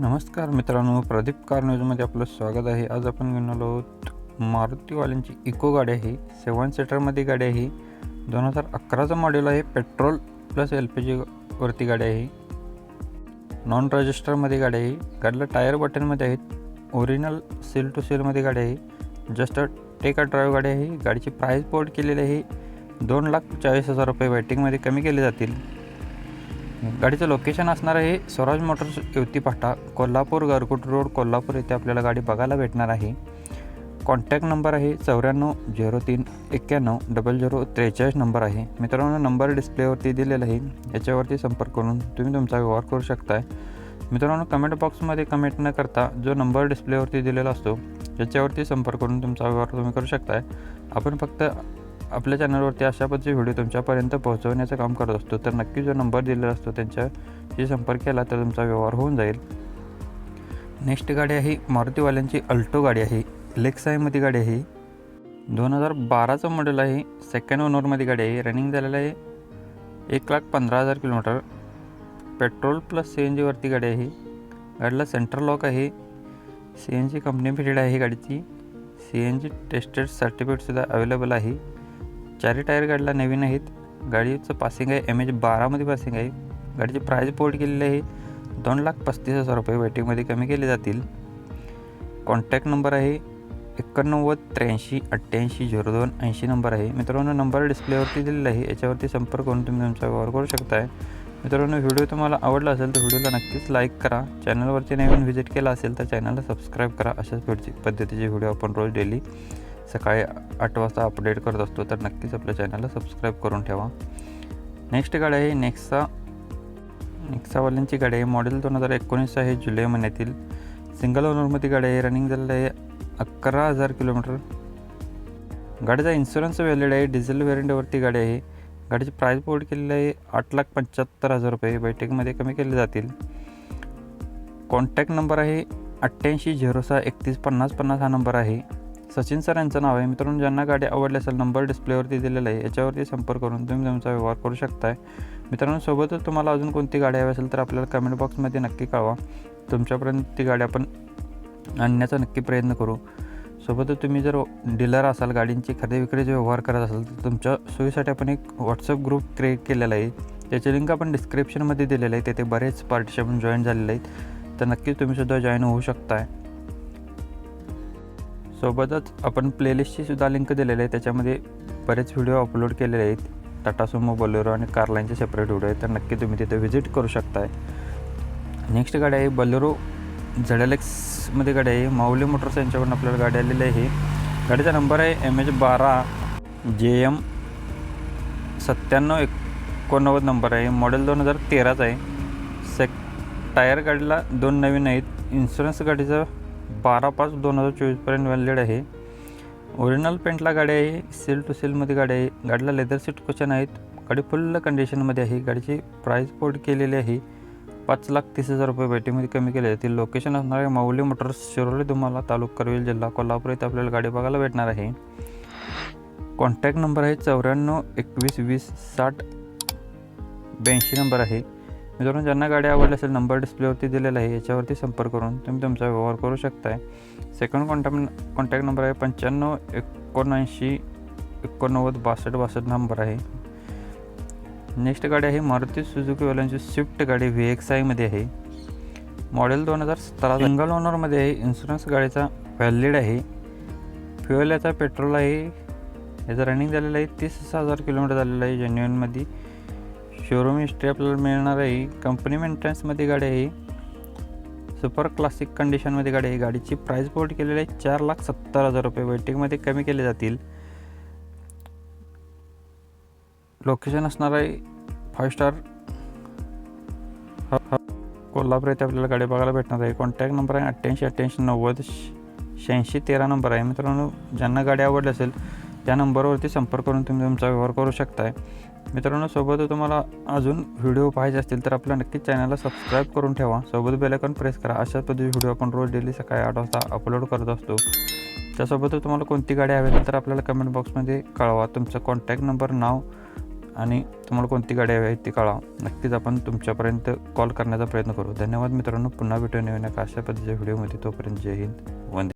नमस्कार मित्रांनो प्रदीप कार न्यूजमध्ये आपलं स्वागत आहे. आज आपण घेऊन आलो आहोत मारुतीवाल्यांची इको गाडी आहे सेवन सीटरमध्ये गाडी आहे. दोन हजार अकराचं मॉडेल आहे पेट्रोल प्लस एल पी जीवरती गाडी आहे. नॉन रजिस्टरमध्ये गाडी आहे. गाडीला टायर बटनमध्ये आहेत. ओरिजिनल सेल टू सेलमध्ये गाडी आहे. जस्ट टेक अ ड्राईव्ह गाडी आहे. गाडीची प्राईस बोर्ड केलेली आहे. दोन लाख चाळीस हजार रुपये वेटिंगमध्ये कमी केले जातील. गाडीचं लोकेशन असणार आहे स्वराज मोटर्स युवतीपाठा कोल्हापूर गरकुट रोड कोल्हापूर येथे आपल्याला गाडी बघायला भेटणार आहे. कॉन्टॅक्ट नंबर आहे चौऱ्याण्णव झिरो तीन एक्क्याण्णव डबल झिरो त्रेचाळीस नंबर आहे. मित्रांनो नंबर डिस्प्लेवरती दिलेला आहे. याच्यावरती संपर्क करून तुम्ही तुमचा व्यवहार करू शकताय. मित्रांनो कमेंट बॉक्समध्ये कमेंट न करता जो नंबर डिस्प्लेवरती दिलेला असतो याच्यावरती संपर्क करून तुमचा व्यवहार तुम्ही करू शकताय. आपण फक्त आपल्या चॅनलवरती अशा पद्धतीचे व्हिडिओ तुमच्यापर्यंत पोहोचवण्याचं काम करत असतो तर नक्की जो नंबर दिलेला असतो त्यांच्याशी संपर्क केला तर तुमचा व्यवहार होऊन जाईल. नेक्स्ट गाडी आहे मारुतीवाल्यांची अल्टो गाडी आहे लेक्साईमध्ये गाडी आहे. दोन हजार बाराचं मॉडेल आहे सेकंड ओनरमध्ये गाडी आहे रनिंग झालेलं आहे. एक लाख पंधरा हजार kilometre. Petrol plus C N जीवरती गाडी आहे. गाडीला सेंट्रल लॉक आहे. C N G company fitted आहे गाडीची. सी एन जी टेस्टेड सर्टिफिकेटसुद्धा अवेलेबल आहे. चारी टायर गाडीला नवीन आहेत. गाडीचं पासिंग आहे एम एच बारामध्ये पासिंग आहे. गाडीची प्राईज पोर्ट केलेली आहे. दोन लाख पस्तीस हजार रुपये वेटिंगमध्ये कमी केले जातील. कॉन्टॅक्ट नंबर आहे एकोणनव्वद त्र्याऐंशी अठ्ठ्याऐंशी झिरो दोन ऐंशी नंबर आहे. मित्रांनो नंबर डिस्प्लेवरती दिलेला आहे. याच्यावरती संपर्क करून तुम्ही तुमचा व्यवहार करू शकताय. मित्रांनो व्हिडिओ तुम्हाला आवडला असेल तर व्हिडिओला नक्कीच लाईक करा. चॅनलवरती नवीन व्हिजिट केला असेल तर चॅनलला सबस्क्राईब करा. अशाच पद्धती- पद्धतीचे व्हिडिओ आपण रोज डेली सकाळी आठ वाजता अपडेट करत असतो तर नक्कीच आपल्या चॅनलला सबस्क्राईब करून ठेवा. नेक्स्ट गाडी आहे नेक्सा. नेक्सावाल्यांची गाडी आहे. मॉडेल दोन हजार एकोणीस आहे जुलै महिन्यातील. सिंगल ओनरमध्ये गाडी आहे. रनिंग झालेलं आहे अकरा हजार किलोमीटर. गाडीचा इन्शुरन्स व्हॅलिड आहे. डिझेल व्हेरियंटवरती गाडी आहे. गाडीची प्राईस बोर्ड केलेली आहे आठ लाख पंच्याहत्तर हजार रुपये. बैठकीमध्ये कमी केले जातील. कॉन्टॅक्ट नंबर आहे अठ्ठ्याऐंशी झिरो सहा एकतीस पन्नास पन्नास हा नंबर आहे. सचिन सर यांचं नाव आहे. मित्रांनो ज्यांना गाडी आवडली असेल नंबर डिस्प्लेवरती दिलेला आहे. याच्यावरती संपर्क करून तुम्ही तुमचा व्यवहार करू शकताय. मित्रांनो सोबतच तुम्हाला अजून कोणती गाडी हवी असेल तर आपल्याला कमेंट बॉक्समध्ये नक्की कळवा. तुमच्यापर्यंत ती गाडी आपण आणण्याचा नक्की प्रयत्न करू. सोबतच तुम्ही जर डीलर असाल गाडींची खरेदी विक्रीचे व्यवहार करत असाल तर तुमच्या सोयीसाठी आपण एक व्हॉट्सअप ग्रुप क्रिएट केलेला आहे. त्याची लिंक आपण डिस्क्रिप्शनमध्ये दिलेलं आहे. तेथे बरेच पार्टिसिपंट जॉईन झालेले आहेत. तर नक्कीच तुम्ही सुद्धा जॉईन होऊ शकताय. सोबतच आपण प्लेलिस्टची सुद्धा लिंक दिलेली आहे. त्याच्यामध्ये बरेच व्हिडिओ अपलोड केलेले आहेत. टाटा सुमो बोलेरो आणि कारलाईनचे सेपरेट व्हिडिओ आहेत. तर नक्की तुम्ही तिथे व्हिजिट करू शकताय. नेक्स्ट गाडी आहे बलेरो झेड गाडी आहे. माऊली मोटर्स यांच्याकडून आपल्याला गाडी आलेली आहे. गाडीचा नंबर आहे एम एच बारा जे एम सत्त्याण्णव एकोणनव्वद नंबर आहे. मॉडेल दोन हजार तेराचा आहे. सेक टायर गाडीला दोन नवीन आहेत. इन्शुरन्स गाडीचं बारा पाच दोन हजार चोवीसपर्यंत व्हॅलिड आहे. ओरिजिनल पेंटला गाडी आहे सेल टू सेलमध्ये गाडी आहे गाडीला लेदर सीट क्वेश्चन आहेत गाडी फुल कंडिशनमध्ये आहे. गाडीची प्राईस पोर्ट केलेली आहे पाच लाख तीस हजार रुपये बॅटरीमध्ये कमी केले जातील लोकेशन असणार आहे माऊली मोटर्स शिरोली तुम्हाला तालुका करवील जिल्हा कोल्हापूर इथे आपल्याला गाडी बघायला भेटणार आहे. कॉन्टॅक्ट नंबर आहे चौऱ्याण्णव एकवीस वीस साठ ब्याऐंशी नंबर आहे. मित्रांनो ज्यांना गाडी आवडली असेल नंबर डिस्प्लेवरती दिलेला आहे याच्यावरती संपर्क करून तुम्ही तुमचा व्यवहार करू शकताय. सेकंड कॉन्टॅक्ट कॉन्टॅक्ट नंबर आहे पंच्याण्णव एकोणऐंशी एकोणनव्वद बासष्ट बासष्ट नंबर आहे. नेक्स्ट गाडी आहे मारुती सुझुकीवाल्यांची स्विफ्ट गाडी व्ही एक्स आयमध्ये आहे. मॉडेल दोन हजार सतरा सिंगल ओनरमध्ये आहे. इन्शुरन्स गाडीचा व्हॅलिड आहे. फ्युएल याचा पेट्रोल आहे. याचं रनिंग झालेलं आहे. तीस हजार किलोमीटर झालेलं आहे जेन्युनमध्ये शोरूम हिस्ट्री आपल्याला मिळणार आहे. कंपनी मेंटेनन्समध्ये गाडी आहे. सुपर क्लासिक कंडिशनमध्ये गाडी आहे. गाडीची प्राईस बोर्ड केलेली आहे चार लाख सत्तर हजार रुपये. वेटिंगमध्ये कमी केले जातील. लोकेशन असणार आहे फाईव्ह स्टार कोल्हापूर येथे आपल्याला गाडी बघायला भेटणार आहे. कॉन्टॅक्ट नंबर आहे अठ्ठ्याऐंशी अठ्ठ्याऐंशी नव्वद शहाऐंशी तेरा नंबर आहे. मित्रांनो ज्यांना गाडी आवडली असेल त्या नंबरवरती संपर्क करून तुम्ही तुमचा व्यवहार करू शकताय. मित्रांनो सोबत तुम्हाला अजून व्हिडिओ पाहिजे असतील तर आपल्या नक्कीच चॅनलला सबस्क्राईब करून ठेवा. सोबत बेलायकॉन प्रेस करा. अशा पद्धती व्हिडिओ आपण रोज डेली सकाळी आठ वाजता अपलोड करत असतो. त्यासोबत तुम्हाला कोणती गाडी हवी असेल तर आपल्याला कमेंट बॉक्समध्ये कळवा. तुमचं कॉन्टॅक्ट नंबर नाव आणि तुम्हाला कोणती गाडी हवी आहे ती कळवा. नक्कीच आपण तुमच्यापर्यंत कॉल करण्याचा प्रयत्न करू. धन्यवाद मित्रांनो. पुन्हा भेटून येऊ नका अशा पद्धतीच्या व्हिडिओमध्ये. तोपर्यंत जय हिंद.